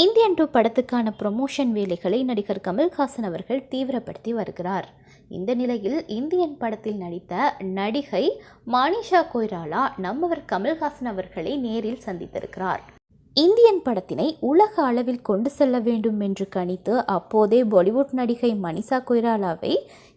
Indian two படத்துக்கான promotion வேலைகளை நடிகர் கமல்ஹாசன் அவர்கள் தீவிரப்படுத்தி வருகிறார். இந்த நிலையில் இந்தியன் படத்தில் நடித்த நடிகை மானிஷா கொய்ராலா நம்மவர் கமல்ஹாசன் அவர்களை நேரில் சந்தித்திருக்கிறார். இந்தியன் படத்தினை உலக அளவில் கொண்டு செல்ல வேண்டும் என்று கணித்து அப்போதே பாலிவுட் நடிகை மனிஷா கொய்ராலாவை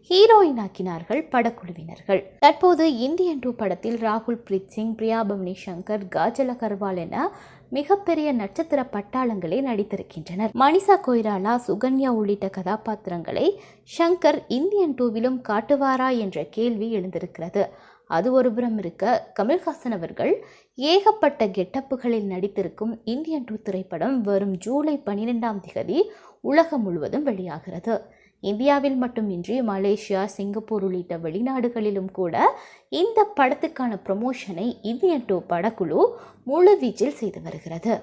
ஹீரோயின் ஆக்கினார்கள் படக்குழுவினர்கள். தற்போது இந்தியன் டூ படத்தில் ராகுல் பிரீத் சிங் பிரியா பவனி சங்கர் காஜல் அகர்வால் என மிகப்பெரிய நட்சத்திர பட்டாளங்களே நடித்திருக்கின்றனர். மனிஷா கொய்ராலா சுகன்யா உள்ளிட்ட கதாபாத்திரங்களை ஷங்கர் இந்தியன் டூவிலும் காட்டுவாரா என்ற கேள்வி எழுந்திருக்கிறது. அது ஒருபுறம் இருக்க கமல்ஹாசன் அவர்கள் ஏகப்பட்ட கெட்டப்புகளில் நடித்திருக்கும் இந்தியன் டூ திரைப்படம் வரும் ஜூலை பன்னிரெண்டாம் தேதி உலகம் முழுவதும் வெளியாகிறது. இந்தியாவில் மட்டுமின்றி மலேசியா சிங்கப்பூர் உள்ளிட்ட வெளிநாடுகளிலும் கூட இந்த படத்துக்கான ப்ரமோஷனை இந்தியன் டூ படக்குழு முழுவீச்சில் செய்து வருகிறது.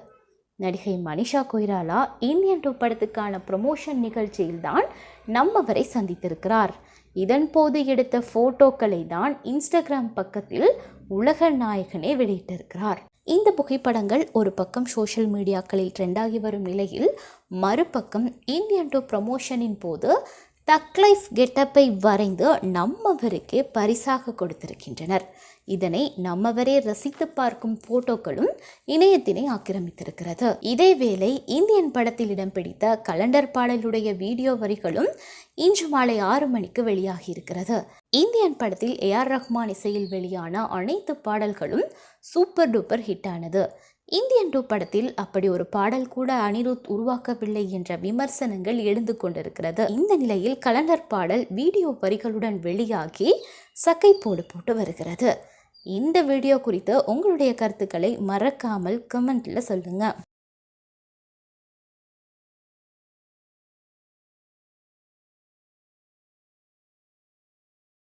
நடிகை மனிஷா கொய்ராலா இந்தியன் டூ படத்துக்கான ப்ரமோஷன் நிகழ்ச்சியில்தான் நம்மவரை சந்தித்திருக்கிறார். இதன் போது எடுத்த ஃபோட்டோக்களை தான் இன்ஸ்டாகிராம் பக்கத்தில் உலக நாயகனே வெளியிட்டிருக்கிறார். இந்த புகைப்படங்கள் ஒரு பக்கம் சோஷியல் மீடியாக்களில் ட்ரெண்டாகி வரும் நிலையில் மறுபக்கம் இந்தியன் டூ ப்ரமோஷனின் போது தக்லைஃப் கெட்டப்பை வரைந்து நம்மவருக்கே பரிசாக கொடுத்திருக்கின்றனர். இதனை நம்மவரே ரசித்து பார்க்கும் போட்டோக்களும் இணையத்தினை ஆக்கிரமித்திருக்கிறது. இதேவேளை இந்தியன் படத்தில் இடம் பிடித்த கலண்டர் பாடலுடைய வீடியோ வரிகளும் இன்று மாலை ஆறு மணிக்கு வெளியாகி இருக்கிறது இந்தியன் படத்தில் ஏ ஆர் ரஹ்மான் இசையில் வெளியான அனைத்து பாடல்களும் சூப்பர் டூப்பர் ஹிட் ஆனது இந்தியன் டூ படத்தில் அப்படி ஒரு பாடல் கூட அனிருத் உருவாக்கவில்லை என்ற விமர்சனங்கள் எழுந்து கொண்டிருக்கிறது. இந்த நிலையில் கலண்டர் பாடல் வீடியோ வரிகளுடன் வெளியாகி சக்கை போடு போட்டு வருகிறது. இந்த வீடியோ குறித்து உங்களுடைய கருத்துக்களை மறக்காமல் கமெண்ட்டில் சொல்லுங்கள்